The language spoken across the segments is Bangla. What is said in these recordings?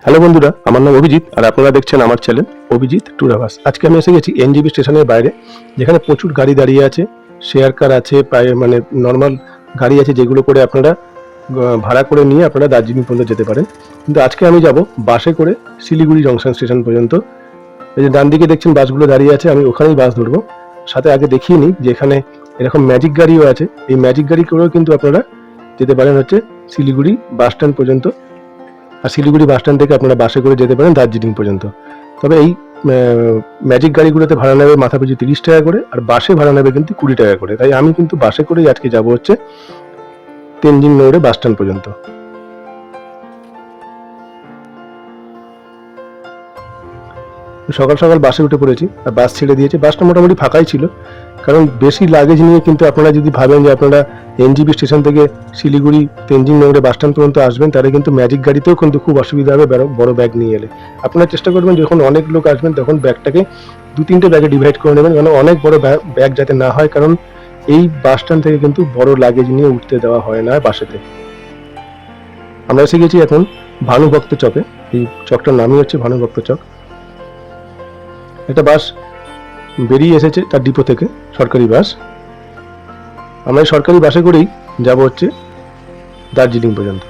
হ্যালো বন্ধুরা, আমার নাম অভিজিৎ আর আপনারা দেখছেন আমার চ্যানেল অভিজিৎ টুরাভাস আজকে আমি এসে গেছি এনজিবি স্টেশনের বাইরে, যেখানে প্রচুর গাড়ি দাঁড়িয়ে আছে, শেয়ার কার আছে, প্রায় মানে নর্মাল গাড়ি আছে যেগুলো করে আপনারা ভাড়া করে নিয়ে আপনারা দার্জিলিং পর্যন্ত যেতে পারেন। কিন্তু আজকে আমি যাব বাসে করে শিলিগুড়ি জংশন স্টেশন পর্যন্ত। এই যে ডান দিকে দেখছেন বাসগুলো দাঁড়িয়ে আছে, আমি ওখানেই বাস ধরবো। সাথে আগে দেখিয়ে নিই যে এখানে এরকম ম্যাজিক গাড়িও আছে। এই ম্যাজিক গাড়ি করেও কিন্তু আপনারা যেতে পারেন হচ্ছে শিলিগুড়ি বাস স্ট্যান্ড পর্যন্ত। আর শিলিগুড়ি বাস স্ট্যান্ড থেকে আপনারা বাসে করে যেতে পারেন দার্জিলিং পর্যন্ত। তবে এই ম্যাজিক গাড়িগুলোতে ভাড়া নেবে মাথা পিছু তিরিশ টাকা করে, আর বাসে ভাড়া নেবে কিন্তু কুড়ি টাকা করে। তাই আমি কিন্তু বাসে করেই আজকে যাব হচ্ছে তেনজিং নগরে বাস স্ট্যান্ড পর্যন্ত। সকাল সকাল বাসে উঠে পড়েছি, আর বাস ছেড়ে দিয়েছে। বাসটা মোটামুটি ফাঁকাই ছিল, কারণ বেশি লাগেজ নিয়ে কিন্তু আপনারা যদি ভাবেন যে আপনারা এনজিবি স্টেশন থেকে শিলিগুড়ি, তেনজিং নগরে বাস স্ট্যান্ড পর্যন্ত আসবেন, তাহলে কিন্তু ম্যাজিক গাড়িতেও কিন্তু খুব অসুবিধা হবে বড়- ব্যাগ নিয়ে এলে। আপনারা চেষ্টা করবেন যখন অনেক লোক আসবেন, তখন ব্যাগটাকে দু তিনটে ব্যাগে ডিভাইড করে নেবেন কারণ অনেক বড় ব্যা- ব্যাগ যাতে না হয়, কারণ এই বাস স্ট্যান্ড থেকে কিন্তু বড় লাগেজ নিয়ে উঠতে দেওয়া হয় না বাসেতে। আমরা এসে গেছি এখন ভানুভক্ত চকে, এই চকটার নামই হচ্ছে ভানুভক্ত চক। একটা বাস বেরিয়ে এসেছে তার ডিপো থেকে, সরকারি বাস। আমরা সরকারি বাসে করেই যাব হচ্ছে দার্জিলিং পর্যন্ত।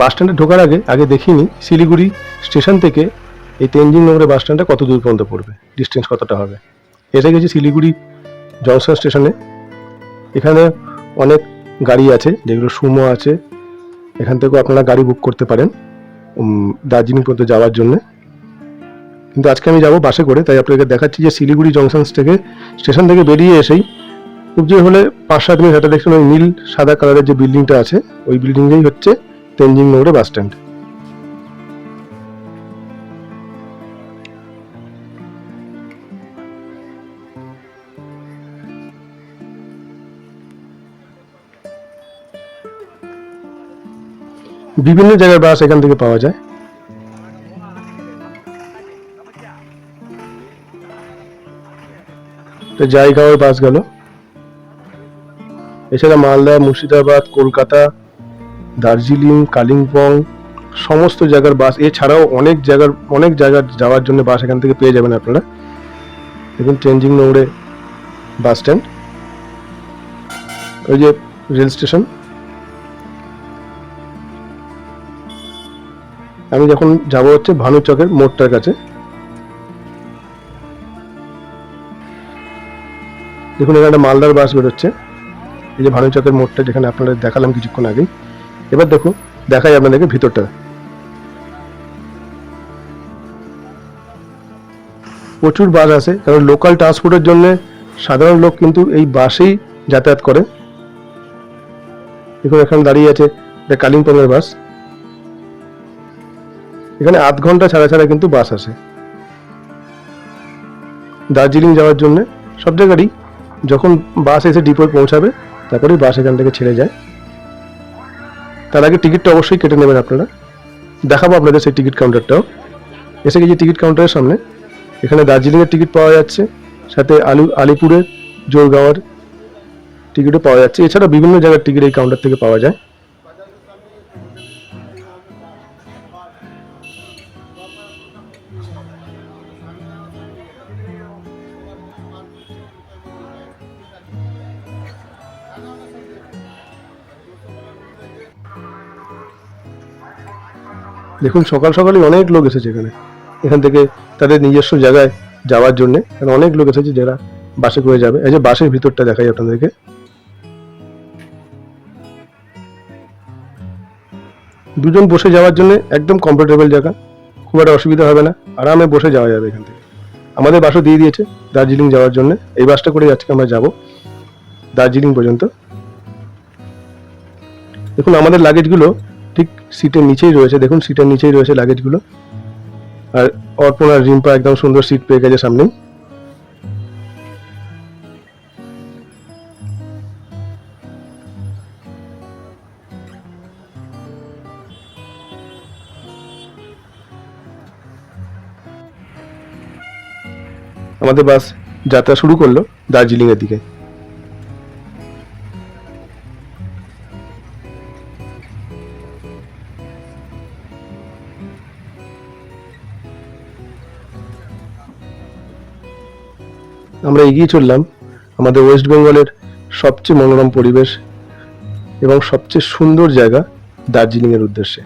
বাস স্ট্যান্ডে ঢোকার আগে আগে দেখিনি, শিলিগুড়ি স্টেশন থেকে এই তেঞ্জিং নগরের বাস স্ট্যান্ডটা কত দূর পর্যন্ত পড়বে, ডিস্টেন্স কতটা হবে? এসে গেছি শিলিগুড়ি জংশন স্টেশনে। এখানে অনেক গাড়ি আছে, যেগুলো সুমো আছে। এখান থেকেও আপনারা গাড়ি বুক করতে পারেন দার্জিলিং পর্যন্ত যাওয়ার জন্য। কিন্তু আজকে আমি যাব বাসে করে, তাই আপনাকে দেখাচ্ছি যে শিলিগুড়ি জংশন থেকে স্টেশন থেকে বেরিয়ে এসেই খুব যে হলে পাঁচ সাত মিনিট হাতে দেখছেন ওই নীল সাদা কালারের যে বিল্ডিংটা আছে, ওই বিল্ডিংটাই হচ্ছে তেনজিং নগরে বাস স্ট্যান্ড বিভিন্ন জায়গার বাস এখান থেকে পাওয়া যায়। তো জায়গাও বাস গেল। এছাড়া মালদা, মুর্শিদাবাদ, কলকাতা, দার্জিলিং, কালিম্পং, সমস্ত জায়গার বাস। এছাড়াও অনেক জায়গার অনেক জায়গার যাওয়ার জন্য বাস এখান থেকে পেয়ে যাবেন আপনারা। দেখুন, চেঞ্জিং নোংরে বাস স্ট্যান্ড। ওই যে রেল স্টেশন। আমি যখন যাব হচ্ছে ভানু চকের মোড়টার কাছে, দেখুন এখানে একটা মালদার বাস বেরোচ্ছে। এই যে ভানু চকের মোড়টা যেখানে আপনাদের দেখালাম কিছুক্ষণ আগেই। এবার দেখুন, দেখাই আপনাদেরকে ভিতরটা। প্রচুর বাস আছে, কারণ লোকাল ট্রান্সপোর্টের জন্য সাধারণ লোক কিন্তু এই বাসেই যাতায়াত করে। দেখুন এখানে দাঁড়িয়ে আছে কালিম্পংয়ের বাস। এখানে আধ ঘণ্টা ছাড়া ছাড়া কিন্তু বাস আসে। দার্জিলিং যাওয়ার জন্য সব জায়গারই যখন বাস এসে ডিপোয় পৌঁছাবে, তারপরেই বাস এখান থেকে ছেড়ে যায়। তার আগে টিকিটটা অবশ্যই কেটে নেবেন আপনারা। দেখাবো আপনাদের সেই টিকিট কাউন্টারটাও। এসে গেছি টিকিট কাউন্টারের সামনে, এখানে দার্জিলিংয়ের টিকিট পাওয়া যাচ্ছে, সাথে আলু, আলিপুরের, জোরগাঁওয়ার টিকিটও পাওয়া যাচ্ছে। এছাড়া বিভিন্ন জায়গার টিকিট এই কাউন্টার থেকে পাওয়া যায়। দেখুন, সকাল সকালই অনেক লোক এসেছে এখানে। এখান থেকে তাদের নিজস্ব জায়গায় যাওয়ার জন্য এখানে অনেক লোক এসেছে যারা বাসে করে যাবে। এই যে বাসের ভিতরটা দেখাই আপনাদেরকে। দুজন বসে যাওয়ার জন্য একদম কমফোর্টেবল জায়গা। খুব একটা অসুবিধা হবে না। আরামে বসে যাওয়া যাবে এখান থেকে। আমাদের বাসও দিয়ে দিয়েছে দার্জিলিং যাওয়ার জন্য। এই বাসটা করে আজকে আমরা যাব। দার্জিলিং পর্যন্ত। দেখুন, আমাদের লাগেজগুলো ঠিক সিটের নিচেই রয়েছে, দেখুন সিটের নিচেই রয়েছে লাগেজগুলো আর অর্পণ আর রিম্পা একদম সুন্দর সিট পেয়ে গেছে সামনেই। আমাদের বাস যাত্রা শুরু করল দার্জিলিংয়ের দিকে। আমরা এগিয়ে চললাম আমাদের ওয়েস্ট বেঙ্গলের সবচেয়ে মনোরম পরিবেশ এবং সবচেয়ে সুন্দর জায়গা দার্জিলিংয়ের উদ্দেশ্যে।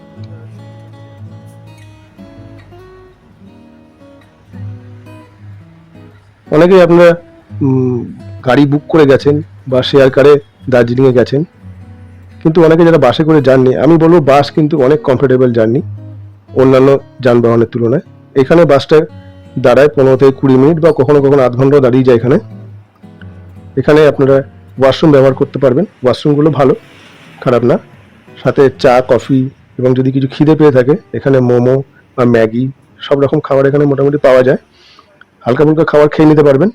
অনেকেই আপনারা গাড়ি বুক করে গেছেন বা শেয়ার কারে দার্জিলিংয়ে গেছেন, কিন্তু অনেকে যারা বাসে করে যাননি, আমি বলব বাস কিন্তু অনেক কমফোর্টেবল জার্নি অন্যান্য যানবাহনের তুলনায়। এখানে বাসটা দাঁড়ায় পনেরো থেকে কুড়ি মিনিট বা কখনো কখনো আধ ঘন্টাও দাঁড়িয়ে যায় এখানে। এখানে আপনারা ওয়াশরুম ব্যবহার করতে পারবেন। ওয়াশরুমগুলো ভালো, খারাপ না। সাথে চা, কফি এবং যদি কিছু খিদে পেয়ে থাকে, এখানে মোমো বা ম্যাগি সব রকম খাবার এখানে মোটামুটি পাওয়া যায়। হালকা ফুলকা খাবার খেয়ে নিতে পারবেন।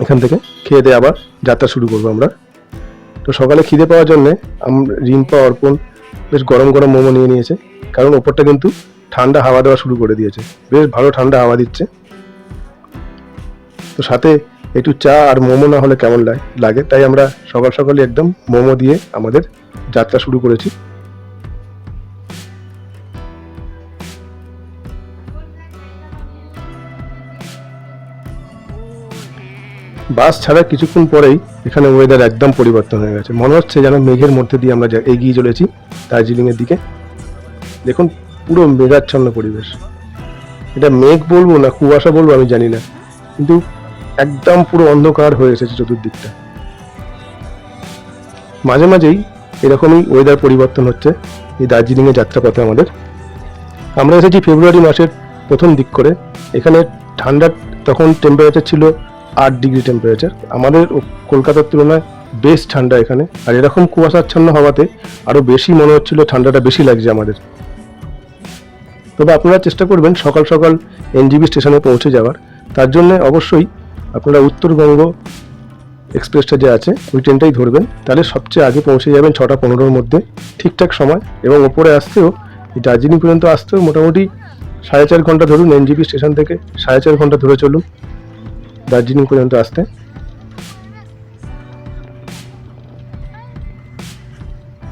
এখান থেকে খেয়ে দিয়ে আবার যাত্রা শুরু করব আমরা। তো সকালে খিদে পাওয়ার জন্যে আমরা রিম্পা অর্পণ বেশ গরম গরম মোমো নিয়ে নিয়েছে। কারণ ওপরটা কিন্তু ঠান্ডা হাওয়া দেওয়া শুরু করে দিয়েছে। বেশ ভালো ঠান্ডা হাওয়া দিচ্ছে। তো সাথে একটু চা আর মোমো না হলে কেমন লাগে? তাই আমরা সকাল সকালে একদম মোমো দিয়ে আমাদের যাত্রা শুরু করেছি। বাস ছাড়া কিছুক্ষণ পরেই এখানে ওয়েদার একদম পরিবর্তন হয়ে গেছে। মনে হচ্ছে যেন মেঘের মধ্যে দিয়ে আমরা এগিয়ে চলেছি দার্জিলিংয়ের দিকে। দেখুন পুরো মেঘাচ্ছন্ন পরিবেশ। এটা মেঘ বলব না, কুয়াশা বলব, আমি জানি না। কিন্তু একদম পুরো অন্ধকার হয়ে এসেছে চতুর্দিকটা। মাঝে মাঝেই এরকমই ওয়েদার পরিবর্তন হচ্ছে এই দার্জিলিংয়ের যাত্রাপথে আমাদের। আমরা এসেছি ফেব্রুয়ারি মাসের প্রথম দিক করে। এখানে ঠান্ডার তখন টেম্পারেচার ছিল আট ডিগ্রি টেম্পারেচার আমাদের কলকাতার তুলনায় বেশ ঠান্ডা এখানে। আর এরকম কুয়াশাচ্ছন্ন হওয়াতে আরও বেশি মনে হচ্ছিল ঠান্ডাটা বেশি লাগছে আমাদের। তবে আপনারা চেষ্টা করবেন সকাল সকাল এনজিবি স্টেশনে পৌঁছে যাওয়ার। তার জন্য অবশ্যই আপনারা উত্তরবঙ্গ এক্সপ্রেসটা যে আছে, ওই ট্রেনটাই ধরবেন। তাহলে সবচেয়ে আগে পৌঁছে যাবেন ছটা পনেরোর মধ্যে। ঠিকঠাক সময় এবং ওপরে আসতেও, এই দার্জিলিং পর্যন্ত আসতেও মোটামুটি সাড়ে চার ঘণ্টা ধরুন এনজিপি স্টেশন থেকে সাড়ে চার ঘণ্টা ধরে চলুন দার্জিলিং পর্যন্ত আসতে।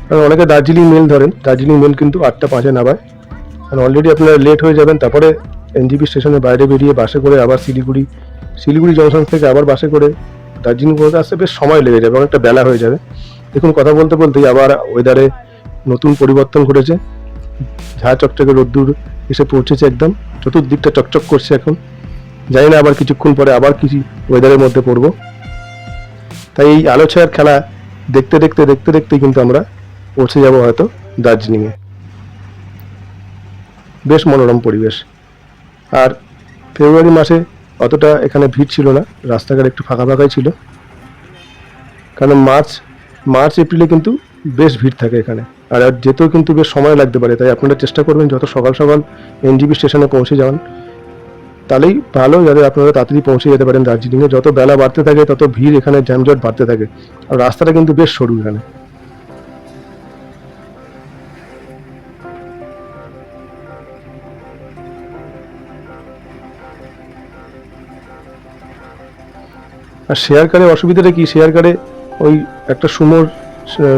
কারণ অনেকে দার্জিলিং মেল ধরেন, দার্জিলিং মেল কিন্তু আটটা পাঁচে নামায়। কারণ অলরেডি আপনারা লেট হয়ে যাবেন, তারপরে এনজিপি স্টেশনের বাইরে বেরিয়ে বাসে করে আবার শিলিগুড়ি শিলিগুড়ি জংশন থেকে আবার বাসে করে দার্জিলিং পর্যন্ত আসতে বেশ সময় লেগে যাবে অনেকটা বেলা হয়ে যাবে। দেখুন, কথা বলতে বলতেই আবার ওয়েদারে নতুন পরিবর্তন ঘটেছে। ঝা চকচকে রোদ্দুর এসে পৌঁছেছে একদম। চতুর্দিকটা চকচক করছে এখন। জানি না আবার কিছুক্ষণ পরে আবার কিছু ওয়েদারের মধ্যে পড়ব। তাই এই আলো ছায়ার খেলা দেখতে দেখতে দেখতে দেখতে কিন্তু আমরা পৌঁছে যাব হয়তো দার্জিলিংয়ে। বেশ মনোরম পরিবেশ। আর ফেব্রুয়ারি মাসে অতটা এখানে ভিড় ছিল না, রাস্তাঘাট একটু ফাঁকা ফাঁকাই ছিল। কারণ মার্চ মার্চ, এপ্রিলে কিন্তু বেশ ভিড় থাকে এখানে। আর যেতেও কিন্তু বেশ সময় লাগতে পারে, তাই আপনারা চেষ্টা করবেন যত সকাল সকাল এনজিবি স্টেশনে পৌঁছে যান তাহলেই ভালো যাতে আপনারা তাড়াতাড়ি পৌঁছে যেতে পারেন দার্জিলিংয়ে। যত বেলা বাড়তে থাকে, তত ভিড় এখানে জ্যামজট বাড়তে থাকে। আর রাস্তাটা কিন্তু বেশ সরু এখানে। আর শেয়ার কারে অসুবিধাটা কি? শেয়ার কারে ওই একটা সুমোর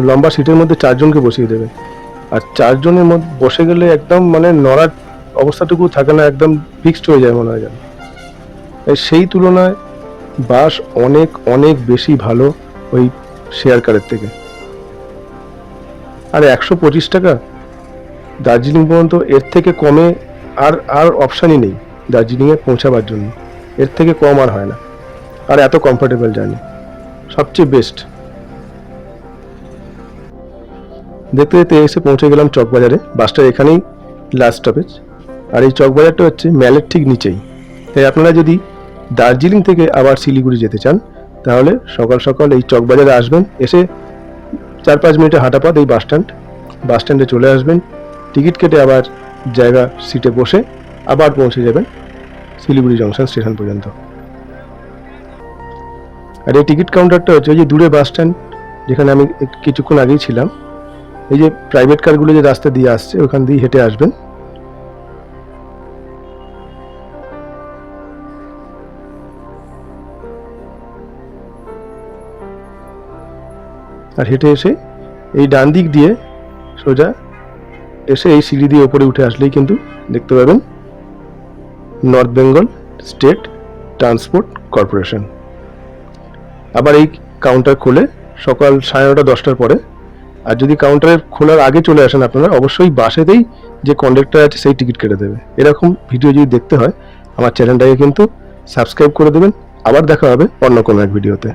লম্বা সিটের মধ্যে চারজনকে বসিয়ে দেবে। আর চারজনের মধ্যে বসে গেলে একদম মানে নড়ার অবস্থাটুকু থাকে না, একদম ফিক্সড হয়ে যায় মনে হয় যেন। সেই তুলনায় বাস অনেক অনেক বেশি ভালো ওই শেয়ার কারের থেকে। আর একশো পঁচিশ টাকা? দার্জিলিং পর্যন্ত এর থেকে কমে আর আর অপশানই নেই। দার্জিলিংয়ে পৌঁছাবার জন্য। এর থেকে কম আর হয় না। আর এত কমফোর্টেবল জার্নি সবচেয়ে বেস্ট দেখতে দেখতে এসে পৌঁছে গেলাম চকবাজারে। বাসটা এখানেই লাস্ট স্টপেজ আর এই চকবাজারটা হচ্ছে ম্যালের ঠিক নিচেই। তাই আপনারা যদি দার্জিলিং থেকে আবার শিলিগুড়ি যেতে চান, তাহলে সকাল সকাল এই চকবাজারে আসবেন। এসে চার পাঁচ মিনিটে হাঁটা পথ এই বাস স্ট্যান্ড বাস স্ট্যান্ডে চলে আসবেন। টিকিট কেটে আবার জায়গা সিটে বসে আবার পৌঁছে যাবেন শিলিগুড়ি জংশন স্টেশন পর্যন্ত। আর এই টিকিট কাউন্টারটা হচ্ছে ওই যে দূরে বাস স্ট্যান্ড যেখানে আমি কিছুক্ষণ আগেই ছিলাম। এই যে প্রাইভেট কারগুলো যে রাস্তা দিয়ে আসছে, ওখান দিয়ে হেঁটে আসবেন। আর হেঁটে এসে এই ডান দিক দিয়ে সোজা এসে এই সিঁড়ি দিয়ে ওপরে উঠে আসলেই কিন্তু দেখতে পাবেন north Bengal state transport corporation আবার এই কাউন্টার খুলে সকাল সাড়ে নটা দশটার পরে। আর যদি কাউন্টারে খোলার আগে চলে আসেন আপনারা, অবশ্যই বাসেতেই যে কন্ডাক্টার আছে সেই টিকিট কেটে দেবে। এরকম ভিডিও যদি দেখতে হয়, আমার চ্যানেলটাকে কিন্তু সাবস্ক্রাইব করে দেবেন। আবার দেখা হবে অন্য কোনো এক ভিডিওতে